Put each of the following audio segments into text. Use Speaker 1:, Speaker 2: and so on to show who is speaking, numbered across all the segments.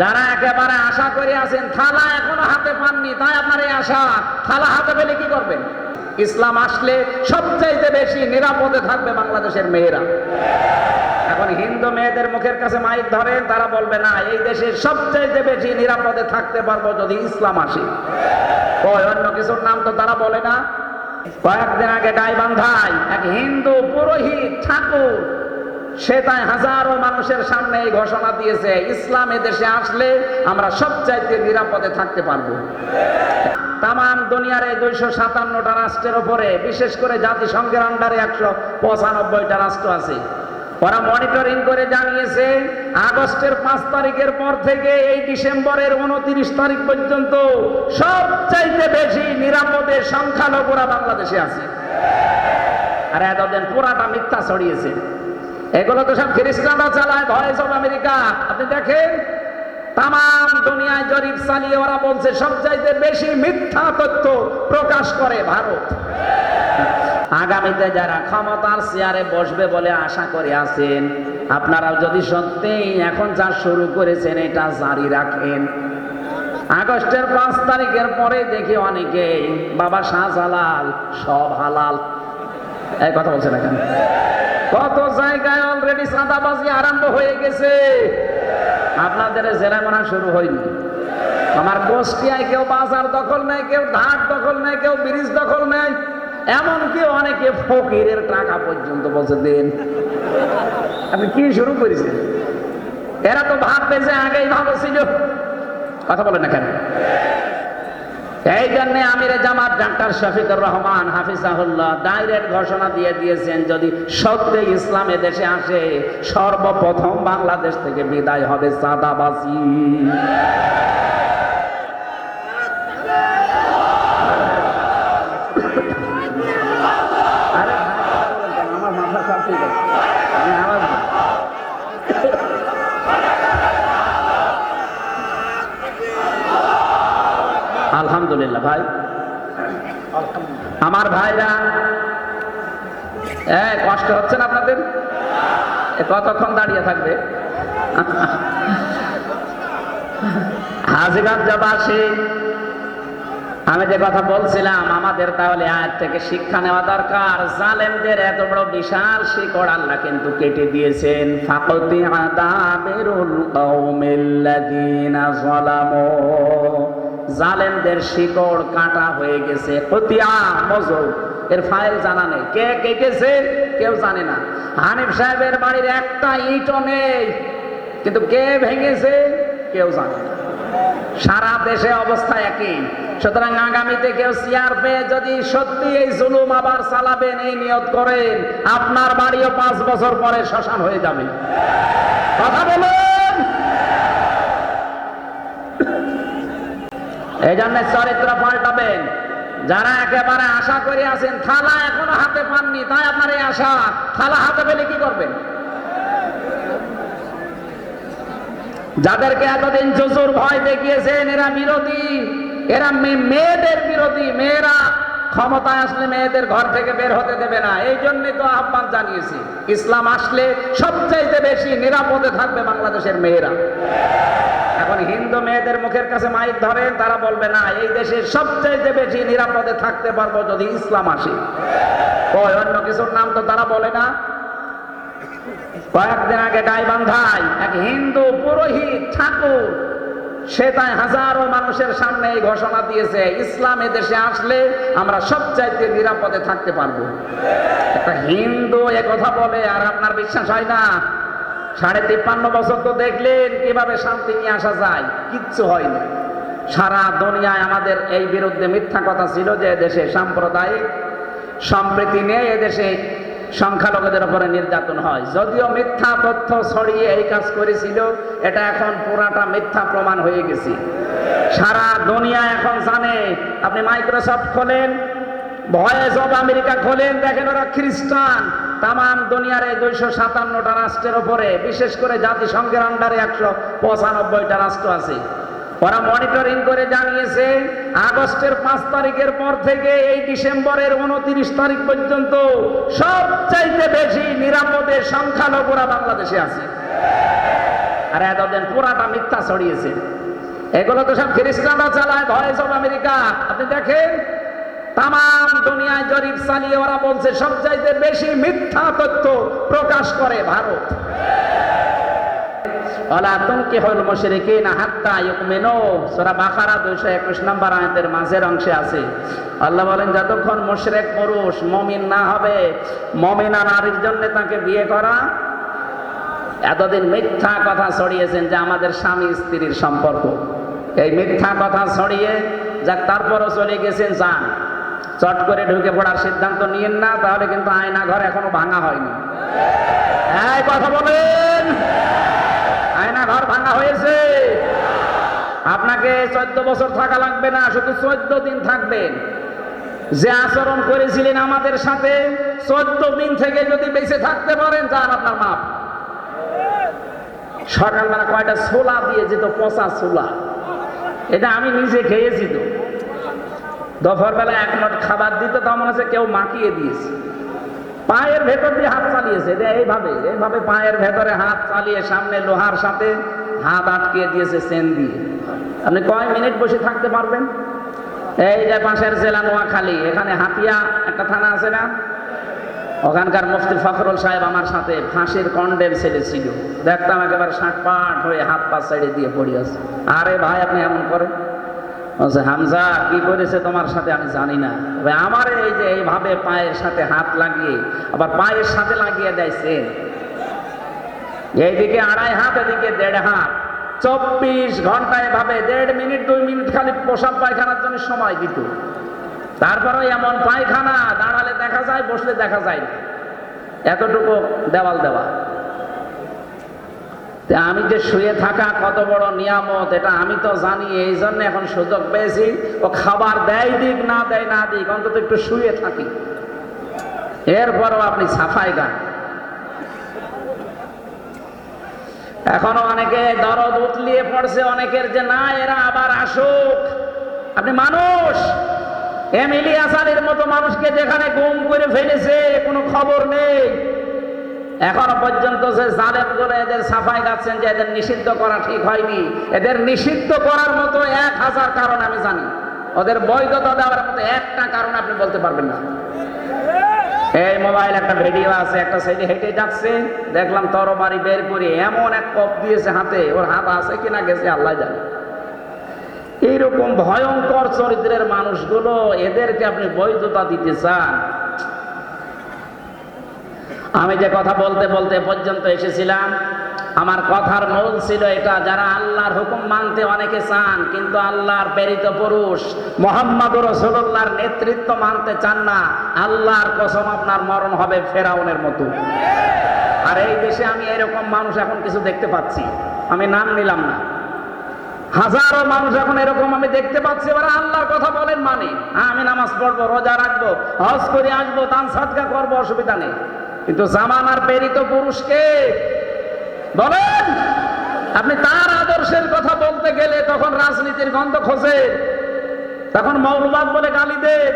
Speaker 1: যারা একেবারে আশা করে আছেন, থালা এখনও হাতে পাননি, তাই আপনার এই আশা, থালা হাতে পেলে কি করবেন? ইসলাম আসলে সবচাইতে বেশি নিরাপদে থাকবে বাংলাদেশের মেয়েরা। এখন হিন্দু মেয়েদের মুখের কাছে মাইক ধরেন, তারা বলবে, না, এই দেশে সবচাইতে বেশি নিরাপদে থাকতে পারব যদি ইসলাম আসে। অন্য কিছুর নাম তো তারা বলে না। কয়েকদিন আগে গাইবান্ধায় এক হিন্দু পুরোহিত ঠাকুর সে তাই হাজারো মানুষের সামনে এই ঘোষণা দিয়েছে, ইসলাম দেশে আসলে আমরা সবচাইতে নিরাপদে থাকতে পারব। তাম দুনিয়ার এই দুইশো সাতান্নটা রাষ্ট্রের উপরে, বিশেষ করে জাতিসংঘের আন্ডারে একশো পঁচানব্বইটা রাষ্ট্র আছে। ওরা মনিটরিং করে জানিয়েছে, আগস্টের পাঁচ তারিখের পর থেকে এই ডিসেম্বরের উনত্রিশ তারিখ পর্যন্ত সবচাইতে বেশি নিরাপদে সংখ্যালঘুরা বাংলাদেশে আছে। আর এতদিন পুরাটা মিথ্যা ছড়িয়েছে। এগুলো তো সব খ্রিস্টানরা চালায় ভয়েস অফ আমেরিকা। আপনি দেখেন তাম দুনিয়ায় জরিপ চালিয়ে ওরা বলছে, সবচাইতে বেশি মিথ্যা তথ্য প্রকাশ করে ভারত। আগামীতে যারা ক্ষমতার চেয়ারে বসবে বলে আশা করে আছেন, আপনারাও যদি সত্যি এখন যা শুরু করেছেন, এটা জারি রাখেন। আগস্টের পাঁচ তারিখের পরে দেখি অনেকে, বাবা শাহজালাল, সব হালাল। এই কথা বলছে না কেন? কত জায়গায় অলরেডি চাঁদাবাজি আরম্ভ হয়ে গেছে? আপনাদের জেলায় মানা শুরু হয়নি। আমার গোষ্ঠিয়ায় কেউ বাজার দখল নেয়, কেউ ঢাক দখল নেয়, কেউ ব্রিজ দখল নেয়, এমনকি অনেকে ফকিরের টাকা পর্যন্ত বলছে, দেন। আপনি কি শুরু করেছেন? এরা তো ভাববে যে আগেই ভালো ছিল। কথা বলে না কেন? এই জন্য আমির জামাত ডাক্তার শফিকুর রহমান হাফিজাহুল্লাহ ডাইরেক্ট ঘোষণা দিয়ে দিয়েছেন, যদি সত্যি ইসলাম দেশে আসে, সর্বপ্রথম বাংলাদেশ থেকে বিদায় হবে চাঁদাবাজি আরে আমার মাথা সব ঠিক আছে আমি আওয়াজ দিই। আলহামদুলিল্লাহ, ভাই। আমার ভাইরা, এ, কষ্ট হচ্ছে না আপনাদের? কতক্ষণ দাঁড়িয়ে থাকবে? হাজিগঞ্জবাসী আমি যে কথা বলছিলাম, আমাদের তাহলে আয়াত থেকে শিক্ষা নেওয়া দরকার। জালেমদের এত বড় বিশাল শিকড় আল্লাহ কিন্তু কেটে দিয়েছেন। ফাকতি আদাবেরুল কওমিল্লাযিনা যালামু। জালেমদের শিকড় কাটা হয়ে গেছে। এর ফাইল জানা নেই। কে কেটেছে? কেউ জানে না। হানিফ সাহেবের বাড়ির একটা ইটও নেই। কিন্তু কে ভেঙেছে? কেউ জানে না। সারা দেশে অবস্থা একই। সুতরাং আগামীতে কেউ চেয়ার পেয়ে যদি সত্যি এই জুলুম আবার চালাবেন, এই নিয়ত করেন, আপনার বাড়িও পাঁচ বছর পরে শ্মশান হয়ে যাবে। কথা বলুন! এই জন্য চরিত্র পাল্টাবেন। যারা একেবারে আশা করে আছেন, থালা এখনও হাতে পাননি, তাই আপনার এই আশা। থালা হাতে পেলে কি করবেন? যাদেরকে এতদিন জজুর ভয় দেখিয়েছেন, এরা বিরোধী। এরা মেয়েদের বিরোধী। মেয়েরা ক্ষমতায় আসলে মেয়েদের ঘর থেকে বের হতে দেবে না। এই জন্যই তো আহ্বান জানিয়েছি। ইসলাম আসলে সবচাইতে বেশি নিরাপদে থাকবে বাংলাদেশের মেয়েরা। এখন হিন্দু মেয়েদের মুখের কাছে মাইক ধরেন, তারা বলবে, না, এই দেশে সবচাইতে বেশি নিরাপদে থাকতে পারব যদি ইসলাম আসে। ওই অন্য কিছুর নাম তো তারা বলে না। কয়েকদিন আগে গাইবান্ধায় এক হিন্দু পুরোহিত ঠাকুর, সে তাই হাজারো মানুষের সামনে এই ঘোষণা দিয়েছে, ইসলাম দেশে আসলে আমরা সবচাইতে নিরাপদে থাকতে পারব। একটা হিন্দু কথা বলে, আর আপনার বিশ্বাস হয় না সাড়ে তিপ্পান্ন বছর তো দেখলেন কীভাবে শান্তি নিয়ে আসা যায়, কিচ্ছু হয়নি। সারা দুনিয়ায় আমাদের এই বিরুদ্ধে মিথ্যা কথা ছিল যে দেশে সাম্প্রদায়িক সম্প্রীতি নিয়ে এদেশে সংখ্যালঘুদের উপরে নির্যাতন হয়। যদিও মিথ্যা তথ্য ছড়িয়ে এই কাজ করেছিল, এটা এখন পুরাটা মিথ্যা প্রমাণ হয়ে গেছে। সারা দুনিয়া এখন জানে, আপনি মাইক্রোসফট খোলেন, ভয়েস অফ আমেরিকা খোলেন, দেখেন ওরা খ্রিস্টান। তাম দুনিয়ার এই দুইশো সাতান্নটা রাষ্ট্রের উপরে, বিশেষ করে জাতিসংঘের আন্ডারে একশো পঁচানব্বইটা রাষ্ট্র আছে। ওরা মনিটরিং করে জানিয়েছে, আগস্টের পাঁচ তারিখের পর থেকে এই ডিসেম্বরের উনত্রিশ তারিখ পর্যন্ত সবচাইতে বেশি নিরাপদে সংখ্যালঘুরা বাংলাদেশে আছে। আর এতদিন পুরাটা মিথ্যা ছড়িয়েছে। এগুলো তো সব খ্রিস্টানরা চালায় ভয়েস অফ আমেরিকা। আপনি দেখেন তাম দুনিয়ায় জরিপ চালিয়ে ওরা বলছে, সবচাইতে বেশি মিথ্যা তথ্য প্রকাশ করে ভারত। ওলা তুমকি হল মুশরিকিন হাত্তা ইউমিনু। সূরা বাকারা 221 নম্বর মাঝের অংশে আছে। যতক্ষণ পুরুষ না হবে জন্য তাকে বিয়ে করা এতদিন মিথ্যা কথা ছড়িয়েছেন যে আমাদের স্বামী স্ত্রীর সম্পর্ক। এই মিথ্যা কথা ছড়িয়ে যাক, তারপরও চলে গেছেন যান চট করে ঢুকে পড়ার সিদ্ধান্ত নিয়েন না, তাহলে কিন্তু আয়না ঘর এখনও ভাঙা হয়নি। এই কথা বলেন। আয়না ঘর ভাঙা হয়েছে। আপনাকে চোদ্দ বছর থাকা লাগবে না, শুধু চোদ্দ দিন থাকবেন। যে আচরণ করেছিলেন আমাদের সাথে, চোদ্দ দিন থেকে যদি বেঁচে থাকতে পারেন, যান আপনার মাপ। সকালবেলা কয়টা ছোলা দিয়ে যেত পচা ছোলা? এটা আমি নিজে খেয়েছি তো। দুপুরবেলা এক নট খাবার দিতে তা মনে হচ্ছে কেউ মাখিয়ে দিয়েছে। পায়ের ভেতর দিয়ে হাত চালিয়েছে। এইভাবে এইভাবে পায়ের ভেতরে হাত চালিয়ে সামনে লোহার সাথে হাত আটকিয়ে দিয়েছে সেন দিয়ে। আপনি কয় মিনিট বসে থাকতে পারবেন? এই যে পাশের জেলা নোয়াখালী, এখানে হাতিয়া একটা থানা আছে না? ওখানকার মুফতি ফখরুল সাহেব আমার সাথে ফাঁসির কন্ডেম ছেলে ছিল দেখতাম একেবারে ষাট পাট হয়ে হাত পা ছেড়ে দিয়ে পড়ে আছে। আরে ভাই, আপনি এমন করেন? বলছে, হামজা, কি করেছে তোমার সাথে আমি জানি না। তবে আমার এই যে এইভাবে পায়ের সাথে হাত লাগিয়ে, আবার পায়ের সাথে লাগিয়ে দেয়ছে। এইদিকে আড়াই হাত, এদিকে দেড় হাত। চব্বিশ ঘণ্টা এভাবে, দেড় মিনিট, দুই মিনিট খালি পোশাক পায়খানার জন্য সময় দিত। তারপরে এমন পায়খানা, দাঁড়ালে দেখা যায়, বসলে দেখা যায় এতটুকু দেওয়াল দেওয়া। আমি যে শুয়ে থাকা কত বড় নিয়ামত, এটা আমি তো জানি, এই জন্য এখন সুযোগ পেয়েছি। ও খাবার দেয় দিক, না দেয় না দিক, অন্তত একটু শুয়ে থাকি। এরপরও আপনি সাফাই গান। এখনও অনেকে দরদ উতলিয়ে পড়ছে, অনেকের যে, না, এরা আবার আসুক। আপনি মানুষ! এমিলি আসারের মতো মানুষকে যেখানে গুম করে ফেলেছে, কোনো খবর নেই। এখনও পর্যন্ত যে জালেমগুলো এদের সাফাই গাচ্ছেন যে এদের নিষিদ্ধ করা ঠিক হয়নি, এদের নিষিদ্ধ করার মতো এক হাজার কারণ আমি জানি। ওদের বৈধতা দেওয়ার মতো একটা কারণ আপনি বলতে পারবেন না। এই মোবাইল একটা ভিডিও আছে, একটা সাইডে হেঁটে যাচ্ছে, দেখলাম তরবারি বের করে এমন এক কপ দিয়েছে হাতে, ওর হাত আছে কিনা গেছে আল্লাহ জানে। এইরকম ভয়ঙ্কর চরিত্রের মানুষগুলো, এদেরকে আপনি বৈধতা দিতে চান আমি যে কথা বলতে বলতে পর্যন্ত এসেছিলাম, আমার কথার মূল ছিল এটা, যারা আল্লাহর হুকুম মানতে অনেকে চান, কিন্তু আল্লাহর প্রেরিত পুরুষ মোহাম্মদ রসুল্লাহর নেতৃত্ব মানতে চান না, আল্লাহর কসম আপনার মরণ হবে ফেরাউনের মতো। আর এই দেশে আমি এরকম মানুষ এখন কিছু দেখতে পাচ্ছি, আমি নাম নিলাম না। হাজারো মানুষ এখন এরকম আমি দেখতে পাচ্ছি, ওরা আল্লাহর কথা বলেন মানে আমি নামাজ পড়ব, রোজা রাখব, হজ করে আসব, দান সাদকা করব, অসুবিধা নেই। কিন্তু জামানার প্রেরিত পুরুষকে বলেন, আপনি তার আদর্শের কথা বলতে গেলে তখন রাজনীতির গন্ধ খোঁজে, তখন মৌলবাদ বলে গালি দেন।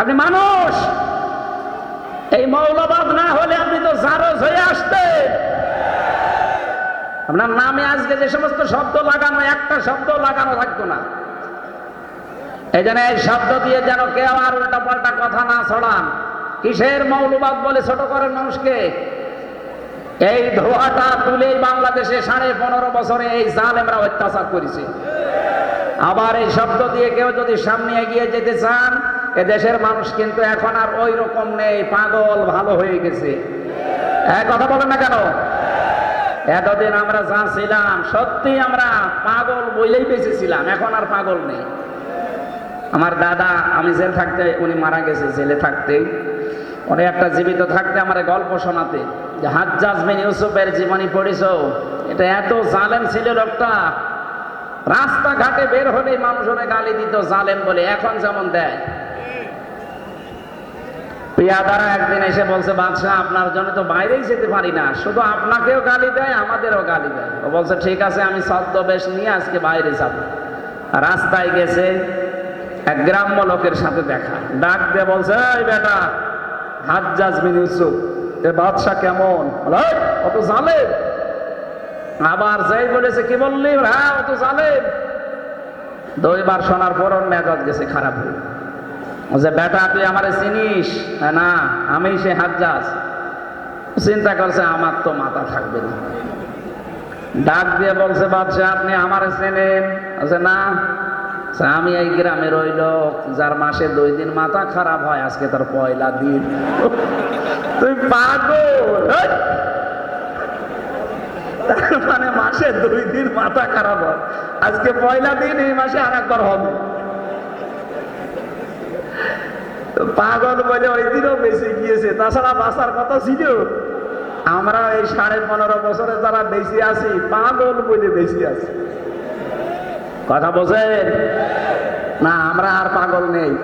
Speaker 1: আপনি মানুষ, এই মৌলবাদ না হলে আপনি তো জারজ হয়ে আসতে আপনার নামে আজকে যে সমস্ত শব্দ লাগানো, একটা শব্দ লাগানো থাকতো না। এই জন্য এই শব্দ দিয়ে যেন কেউ আর উল্টা পাল্টা কথা না ছড়ান। কিসের মৌলবাদ বলে ছোট করেন মানুষকে? এই ধোয়াটা তুলেই বাংলাদেশে সাড়ে পনেরো বছরে এই জালেমরা অত্যাচার করেছে। আবার এই শব্দ দিয়ে কেউ যদি সামনে এগিয়ে যেতে চান এ দেশের মানুষ কিন্তু এখন আর ওই রকম নেই, পাগল, ভালো হয়ে গেছে। কথা বলেন না কেন? এতদিন আমরা যা ছিলাম, সত্যি আমরা পাগল বইলেই বেঁচেছিলাম এখন আর পাগল নেই। আমার দাদা, আমি জেল থাকতে, উনি মারা গেছে, জেলে থাকতেই। উনি একটা জীবিত থাকতে আমার গল্প শোনাতে, যে হাজ্জাজ বিন ইউসুফের জীবনী পড়িস এটা এত জালেম ছিল লোকটা। রাস্তাঘাটে বের হলেই মানুষ ওরে গালি দিত জালেম বলে, এখন যেমন দেয়। পিয়াদারা একদিন এসে বলছে, বাদশাহ, আপনার জন্য তো বাইরেই যেতে পারি না, শুধু আপনাকেও গালি দেয়, আমাদেরও গালি দেয়। ও বলছে, ঠিক আছে, আমি ছদ্মবেশ নিয়ে আজকে বাইরে যাব। রাস্তায় গেছে এক গ্রাম্য লোকের সাথে দেখা। ডাক দিয়ে বলছে, এই বেটা হাজ্জাজ বিন ইউসুফ, এ বাদশাহ কেমন? অত জালে আবার যেই বলেছে, কি বললি? হ্যাঁ ও তো জালেম। দুইবার শোনার পর মেজাজ গেছে খারাপ হয়ে যে, বেটা, তুই আমারে চিনিস? না, আমি সে হাজ্জাজ চিন্তা করছে, আমার তো মাথা থাকবে না। ডাক দিয়ে বলছে, বাদশাহ, আপনি আমারে চেনেন? না। আমি এই গ্রামের ওই লোক যার মাসে দুই দিন মাথা খারাপ হয়, আজকে তার পয়লা দিন। তুই পাগল মানে মাসে দুই দিন মাথা খারাপ হয়। আজকে পয়লা দিন, এই মাসে আর একবার হবে পাগল বলে ওই দিনও বেঁচে গিয়েছে। তাছাড়া বাঁচার কথা ছিল। আমরা এই সাড়ে পনেরো বছরে যারা বেশি আছি, পাগল বলে বেশি আছি। কথা বোঝেন? না, আমরা আর পাগল নেই।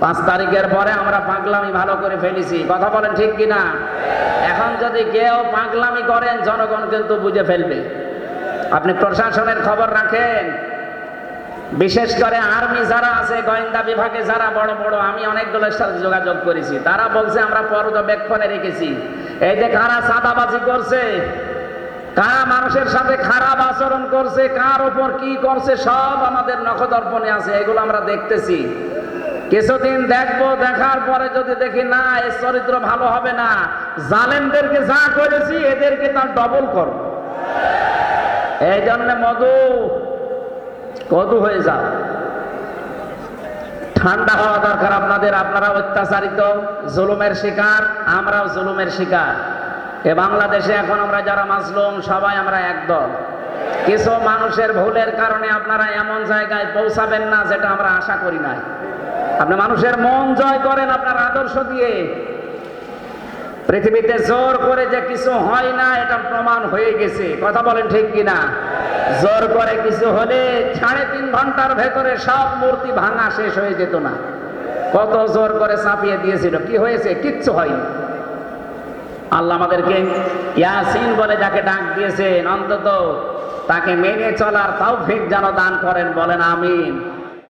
Speaker 1: পাঁচ তারিখের পরে আমরা পাগলামি ভালো করে ফেলেছি। কথা বলেন ঠিক কিনা? এখন যদি কেউ পাগলামি করেন, জনগণ কিন্তু বুঝে ফেলবে। আপনি প্রশাসনের খবর রাখেন। বিশেষ করে আর্মি যারা আছে, গোয়েন্দা বিভাগে যারা বড় বড়, আমি অনেকগুলোর সাথে যোগাযোগ করেছি। তারা বলছে, আমরা পর্যবেক্ষণে রেখেছি। এই যে কারা সাদাবাজি করছে কারা মানুষের সাথে খারাপ আচরণ করছে, কার ওপর কি করছে, সব আমাদের নখদর্পণে আছে, এগুলো আমরা দেখতেছি। কিছুদিন দেখব, দেখার পরে যদি দেখি, না এর চরিত্র ভালো হবে না, জালেমদেরকে যা করেছি, এদেরকে তার ডবল করব এই জন্য মধু কদু হয়ে যাও। ঠান্ডা হওয়া দরকার আপনাদের, আপনারা অত্যাচারিত, জুলুমের শিকার, আমরাও জুলুমের শিকার। এ বাংলাদেশে এখন আমরা যারা মাসলুম, সবাই আমরা একদল। কিছু মানুষের ভুলের কারণে আপনারা এমন জায়গায় পৌঁছাবেন না যেটা আমরা আশা করি নাই। আপনি মানুষের মন জয় করেন আপনার আদর্শ দিয়ে। পৃথিবীতে জোর করে যে কিছু হয় না, এটা প্রমাণ হয়ে গেছে। কথা বলেন ঠিক কিনা? জোর করে কিছু হলে সাড়ে তিন ঘণ্টার ভেতরে সব মূর্তি ভাঙা শেষ হয়ে যেত না। কত জোর করে চাপিয়ে দিয়েছিল। কি হয়েছে? কিচ্ছু হয়নি। আল্লাহ আমাদেরকে ইয়াসিন বলে যাকে ডাক দিয়েছেন, অন্তত তাকে মেনে চলার তাও ফিক যেন দান করেন, বলেন আমিন।